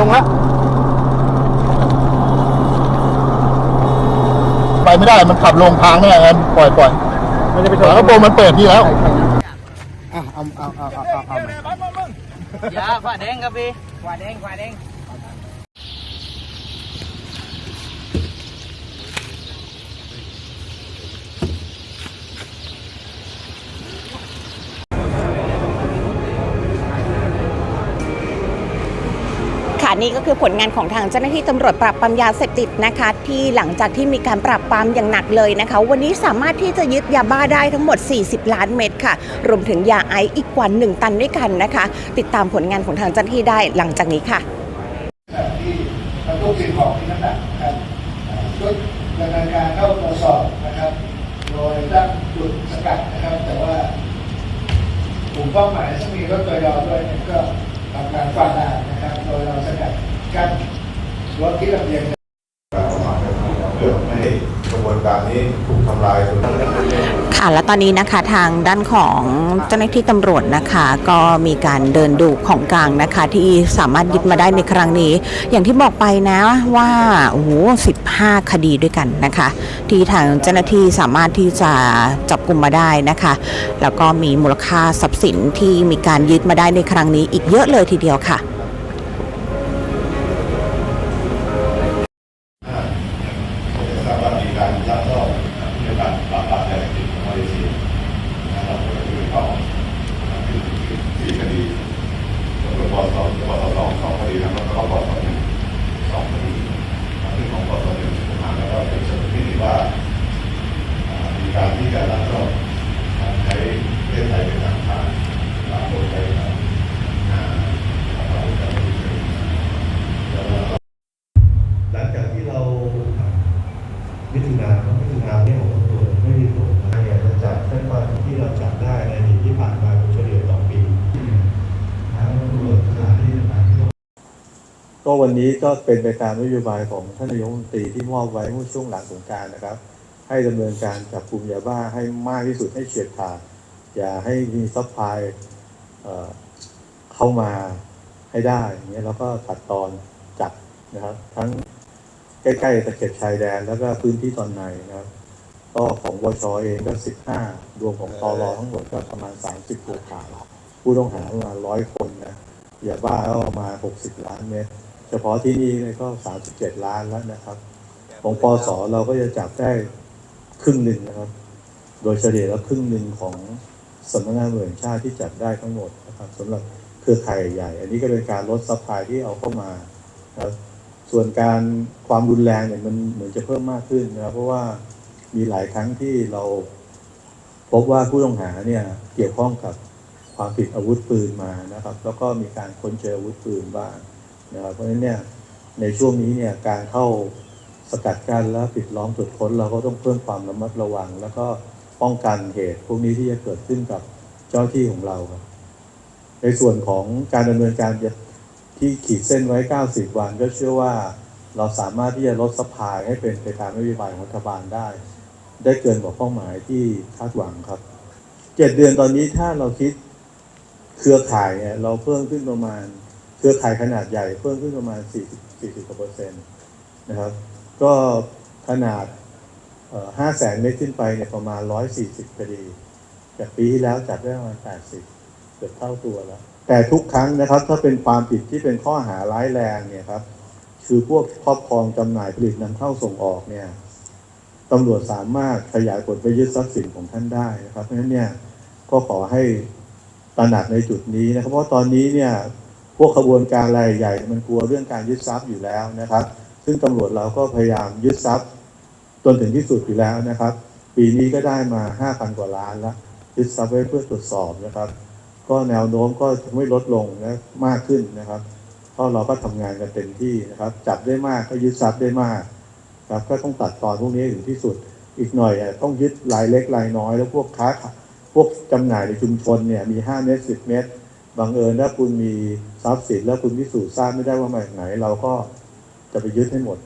ลงแล้วไปไม่ได้มันขับลงทางแน่งั้นปล่อยปล่อยมันจะไปชนกระโปรงมันเปิดที่แล้วอะเอาเอาเอาเอาเอาเอา dạ quả đen cà phê quả đen quả đen ค่ะนี่ก็คือผลงานของทางเจ้าหน้าที่ตำรวจปราบปรามยาเสพติดนะคะ ที่หลังจากที่มีการปราบปรามอย่างหนักเลยนะคะ วันนี้สามารถที่จะยึดยาบ้าได้ทั้งหมด 40 ล้านเม็ดค่ะ รวมถึงยาไอซ์อีกกว่า 1 ตันด้วยกันนะคะ ติดตามผลงานของทางเจ้าหน้าที่ได้หลังจากนี้ค่ะบรรทุกสิ่งของที่น้ำหนักนะครับอ่าชุดดำเนินการเข้าตรวจสอบนะครับ โดยตั้งจุดสกัดนะครับ แต่ว่ากลุ่มเป้าหมายซึ่งมีรถตัวยอด้วยก็ทำการฝ่าด่านนะครับโดยเราส กัดกั้นรถที่ลำเลียงการออกมาเพื่อไม่ให้กระบวนการนี้ถูกทำลายจนค่ะและตอนนี้นะคะทางด้านของเจ้าหน้าที่ตำรวจนะคะ ก็มีการเดินดูของกลางนะคะ ที่สามารถยึดมาได้ในครั้งนี้ อย่างที่บอกไปนะว่าโอ้โห15คดีด้วยกันนะคะ ที่ทางเจ้าหน้าที่สามารถที่จะจับกลุ่มมาได้นะคะ แล้วก็มีมูลค่าทรัพย์สินที่มีการยึดมาได้ในครั้งนี้อีกเยอะเลยทีเดียวค่ะ ทราบว่ามีการยักยอกในการปราบปรามยาเสพติดของมาเลเซียนะครับก็คือต่อสี่คดีตำรวจปสปสสองสองคดีนะครับแล้วก็ปสหนึ่งสองคดีซึ่งของปสหนึ่งผมอ่านแล้วก็เป็นสรุปที่ว่าอ่ามีการที่จะลักลอบการใช้ประเทศไทยเป็นทางผ่านตามกฎหมายครับอ่าของเราจะไม่ได้เป็นแล้วก็ หลังจากที่เรามิถุนาก็มิถุนาเนี่ยของตำรวจไม่มีผลนะเนี่ยเราจับได้ความที่เราจับได้ในอดีตที่ผ่านมาเฉลี่ยต่อปีทางตำรวจสถานที่ต่างๆที่ ก็วันนี้ก็เป็นไปตามนโยบายของท่านนายกรัฐมนตรีที่มอบไว้เมื่อช่วงหลังสงกรารนะครับ ให้ดำเนินการจับกลุ่มยาบ้าให้มากที่สุดให้เฉียดขาดอย่าให้มีซัพพลายเข้ามาให้ได้อย่างเงี้ยแล้วก็ตัดตอนจับนะครับ ทั้งใกล้ๆตะเข็บชายแดนแล้วก็พื้นที่ตอนในนะครับ ก็ของวชเองก็15รวมของตอรอทั้งหมดก็ประมาณ30ตัวข่าผู้ต้องหาประมาณร้อยคนนะยาบ้าก็ประมาณ60ล้านเม็ด เฉพาะที่นี่เนี่ยก็37ล้านแล้วนะครับ ของปสเราก็จะจับได้ครึ่งหนึ่งนะครับ โดยเฉลี่ยแล้วครึ่งหนึ่งของสำนักงานตำรวจแห่งชาติที่จับได้ทั้งหมดนะครับสำหรับเครือข่ายใหญ่ อันนี้ก็เป็นการลดซัพพลายที่เอาเข้ามาครับส่วนการความรุนแรงเนี่ยมันเหมือนจะเพิ่มมากขึ้นนะครับ เพราะว่ามีหลายครั้งที่เราพบว่าผู้ต้องหาเนี่ยเกี่ยวข้องกับความผิดอาวุธปืนมานะครับ แล้วก็มีการค้นเจออาวุธปืนบ้าง นะครับเพราะฉะนั้นเนี่ยในช่วงนี้เนี่ยการเข้าสกัดกั้นและปิดล้อมตรวจค้น เราก็ต้องเพิ่มความระมัดระวัง แล้วก็ป้องกันเหตุพวกนี้ที่จะเกิดขึ้นกับเจ้าที่ของเราครับในส่วนของการดำเนินการที่ขีดเส้นไว้ 90 วัน ก็เชื่อว่าเราสามารถที่จะลดสปายให้เป็นไปตามนโยบายของรัฐบาลได้ ได้เกินกว่าเป้าหมายที่คาดหวังครับเจ็ดเดือนตอนนี้ถ้าเราคิดเครือข่ายเนี่ยเราเพิ่มขึ้นประมาณ เครือข่ายขนาดใหญ่เพิ่มขึ้นประมาณ 40 40กว่าเปอร์เซ็นต์นะครับ ก็ขนาด 5 แสนเมตรขึ้นไปเนี่ยประมาณ 140คดีจากปีที่แล้วจัดได้ประมาณ 80 เกือบเท่าตัวแล้ว แต่ทุกครั้งนะครับ ถ้าเป็นความผิดที่เป็นข้อหาร้ายแรงเนี่ยครับ คือพวกครอบครองจำหน่ายผลิตนำเข้าส่งออกเนี่ยตำรวจสามารถขยายผลไปยึดทรัพย์สินของท่านได้นะครับเพราะฉะนั้นเนี่ยก็ขอให้ตระหนักในจุดนี้นะครับ เพราะตอนนี้เนี่ย พวกขบวนการรายใหญ่มันกลัวเรื่องการยึดทรัพย์อยู่แล้วนะครับ ซึ่งตำรวจเราก็พยายามยึดทรัพย์จนถึงที่สุดอยู่แล้วนะครับ ปีนี้ก็ได้มา 5,000 กว่าล้านแล้วยึดทรัพย์ไว้เพื่อตรวจสอบนะครับ ก็แนวโน้มก็ไม่ลดลงนะมากขึ้นนะครับเพราะเราก็ทำงานกันเต็มที่นะครับ จับได้มากก็ยึดทรัพย์ได้มากครับก็ต้องตัดตอนพวกนี้ถึงที่สุดอีกหน่อยต้องยึดรายเล็กรายน้อย แล้วพวกค้าพวกจำหน่ายในชุมชนเนี่ยมี 5 เมตร 10 เมตร บังเอิญถ้าคุณมีทรัพย์สินแล้วคุณพิสูจน์ทราบไม่ได้ว่ามาจากไหน เราก็จะไปยึดให้หมด